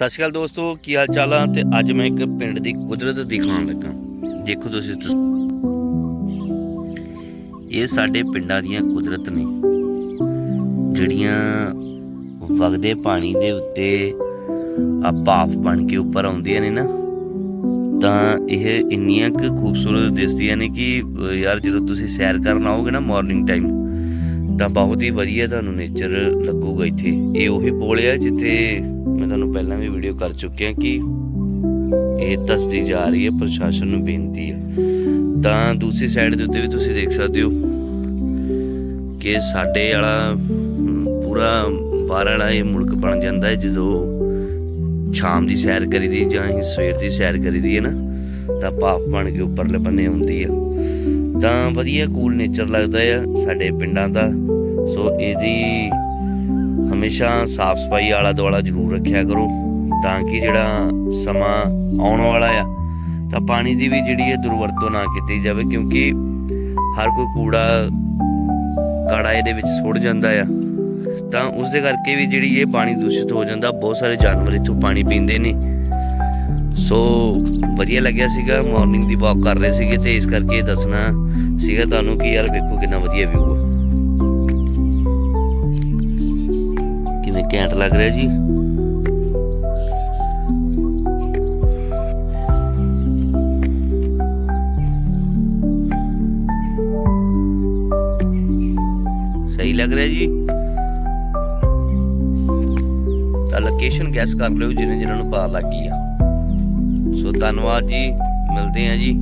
ਸਤਿ ਸ਼੍ਰੀ ਅਕਾਲ ਦੋਸਤੋ, ਕੀ ਹਾਲ ਚਾਲ ਆ? ਤੇ ਅੱਜ ਮੈਂ ਇੱਕ ਪਿੰਡ ਦੀ ਕੁਦਰਤ ਦਿਖਾਉਣ ਲੱਗਾ। ਦੇਖੋ ਤੁਸੀਂ ਇਹ ਸਾਡੇ ਪਿੰਡਾਂ ਦੀਆਂ ਕੁਦਰਤ ਨੇ, ਜਿਹੜੀਆਂ ਵਗਦੇ ਪਾਣੀ ਦੇ ਉੱਤੇ ਆ ਭਾਫ ਬਣ ਕੇ ਉੱਪਰ ਆਉਂਦੀਆਂ ਨੇ ਨਾ, ਤਾਂ ਇਹ ਇੰਨੀਆਂ ਕੁ ਖੂਬਸੂਰਤ ਦਿਸਦੀਆਂ ਨੇ ਕਿ ਯਾਰ ਜਦੋਂ ਤੁਸੀਂ ਸੈਰ ਕਰਨ ਆਓਗੇ ਨਾ ਮਾਰਨਿੰਗ ਟਾਈਮ ਤਾਂ ਬਹੁਤ ਹੀ ਵਧੀਆ ਤੁਹਾਨੂੰ ਨੇਚਰ ਲੱਗੂਗਾ ਇੱਥੇ। ਇਹ ਉਹੀ ਪੋਲ ਆ ਜਿੱਥੇ ਮੈਂ ਤੁਹਾਨੂੰ ਪਹਿਲਾਂ ਵੀ ਵੀਡੀਓ ਕਰ ਚੁੱਕਿਆ ਕਿ ਇਹ ਦੱਸਦੀ ਜਾ ਰਹੀ ਹੈ, ਪ੍ਰਸ਼ਾਸਨ ਨੂੰ ਬੇਨਤੀ ਹੈ ਤਾਂ ਦੂਸਰੀ ਸਾਈਡ ਦੇ ਉੱਤੇ ਵੀ ਤੁਸੀਂ ਦੇਖ ਸਕਦੇ ਹੋ ਕਿ ਸਾਡੇ ਵਾਲਾ ਪੂਰਾ ਬਾਹਰ ਵਾਲਾ ਇਹ ਮੁਲਕ ਬਣ ਜਾਂਦਾ ਹੈ, ਜਦੋਂ ਸ਼ਾਮ ਦੀ ਸੈਰ ਕਰੀਦੀ ਜਾਂ ਸਵੇਰ ਦੀ ਸੈਰ ਕਰੀਦੀ ਹੈ ਨਾ, ਤਾਂ ਭਾਫ ਬਣ ਕੇ ਉੱਪਰਲੇ ਬੰਨੇ ਹੁੰਦੀ ਆ। ਤਾਂ ਵਧੀਆ ਕੂਲ ਨੇਚਰ ਲੱਗਦਾ ਆ ਸਾਡੇ ਪਿੰਡਾਂ ਦਾ। ਸੋ ਇਹਦੀ ਹਮੇਸ਼ਾ ਸਾਫ਼ ਸਫ਼ਾਈ ਆਲਾ ਦੁਆਲਾ ਜ਼ਰੂਰ ਰੱਖਿਆ ਕਰੋ, ਤਾਂ ਕਿ ਜਿਹੜਾ ਸਮਾਂ ਆਉਣ ਵਾਲਾ ਆ, ਤਾਂ ਪਾਣੀ ਦੀ ਵੀ ਜਿਹੜੀ ਹੈ ਦੁਰਵਰਤੋਂ ਨਾ ਕੀਤੀ ਜਾਵੇ, ਕਿਉਂਕਿ ਹਰ ਕੋਈ ਕੂੜਾ ਕਾੜਾ ਇਹਦੇ ਵਿੱਚ ਸੁੱਟ ਜਾਂਦਾ ਆ। ਤਾਂ ਉਸ ਦੇ ਕਰਕੇ ਵੀ ਜਿਹੜੀ ਇਹ ਪਾਣੀ ਦੂਸ਼ਿਤ ਹੋ ਜਾਂਦਾ, ਬਹੁਤ ਸਾਰੇ ਜਾਨਵਰ ਇੱਥੋਂ ਪਾਣੀ ਪੀਂਦੇ ਨੇ। ਸੋ ਵਧੀਆ ਲੱਗਿਆ ਸੀਗਾ ਮਾਰਨਿੰਗ ਦੀ ਵਾਕ ਕਰ ਰਹੇ ਸੀਗੇ ਤੇ ਇਸ ਕਰਕੇ ਦੱਸਣਾ ਸੀਗਾ ਤੁਹਾਨੂੰ ਕਿ ਯਾਰ ਵੇਖੋ ਕਿੰਨਾ ਵਧੀਆ ਵਿਊ ਆ। ਕਿਵੇਂ ਘੈਂਟ ਲੱਗ ਰਿਹਾ ਜੀ? ਸਹੀ ਲੱਗ ਰਿਹਾ ਜੀ? ਤਾਂ ਲੋਕੇਸ਼ਨ ਗੈਸ ਕਰ ਲਿਓ ਜਿਹਨੇ ਜਿਹਨਾਂ ਨੂੰ ਪਤਾ ਲੱਗ ਗਈ ਆ ਸੋ ਧੰਨਵਾਦ ਜੀ ਮਿਲਦੇ ਆ ਜੀ।